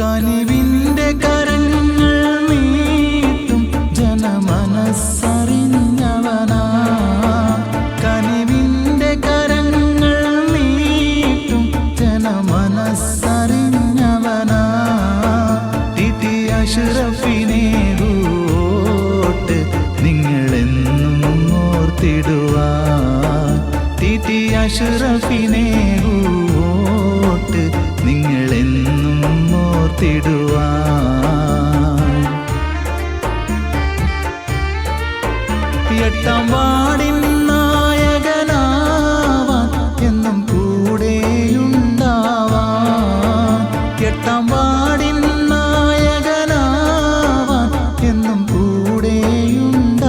കനിവിന്റെ കരങ്ങൾ നീട്ടും ജനമനസ്സറിഞ്ഞവനാ. കനിവിന്റെ കരങ്ങൾ നീട്ടും ജനമനസ്സറിഞ്ഞവനാ. ടിടി അഷറഫിനെ റൂട്ട് നിങ്ങളെന്നും ഓർത്തിടുവാ ടിടി അഷറഫിനെ കൂട്ട് ഓർത്തിടുവാൻ എട്ടാം വാടിൻ നായകനാവാൻ എന്നും കൂടെയുണ്ടാവാൻ. എട്ടാം വാടിൻ എന്നും കൂടെയുണ്ടാവാൻ.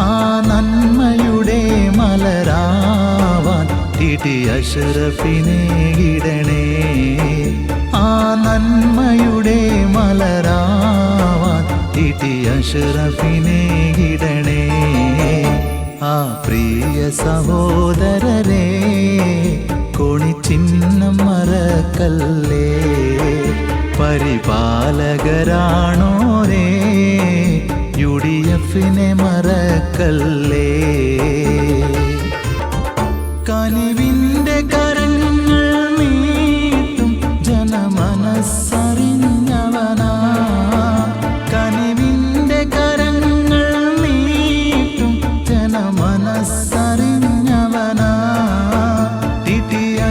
ആ നന്മയുടെ മലരാവാൻ അഷറഫിനെ മലരാവാൻ ടിടി അഷറഫിനെ ഇടണേ ആ പ്രിയ സഹോദരരെ കോണിച്ചിഹ്നം മറക്കല്ലേ? പരിപാലകരാണോരേ യു ഡി എഫിനെ മറക്കല്ലേ? കനിവിന്റെ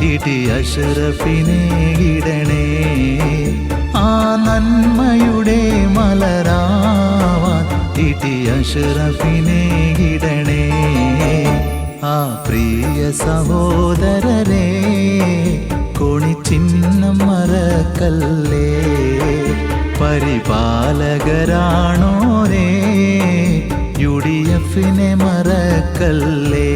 ടിടി അഷറഫിനെ ഇടണേ. ആ നന്മയുടെ മലരാവാൻ ടിടി അഷറഫിനെ ഇടണേ. ആ പ്രിയ സഹോദരരെ കോണിച്ചിഹ്നം മറക്കല്ലേ. പരിപാലകരാണോരേ യു ഡി എഫിനെ മറക്കല്ലേ.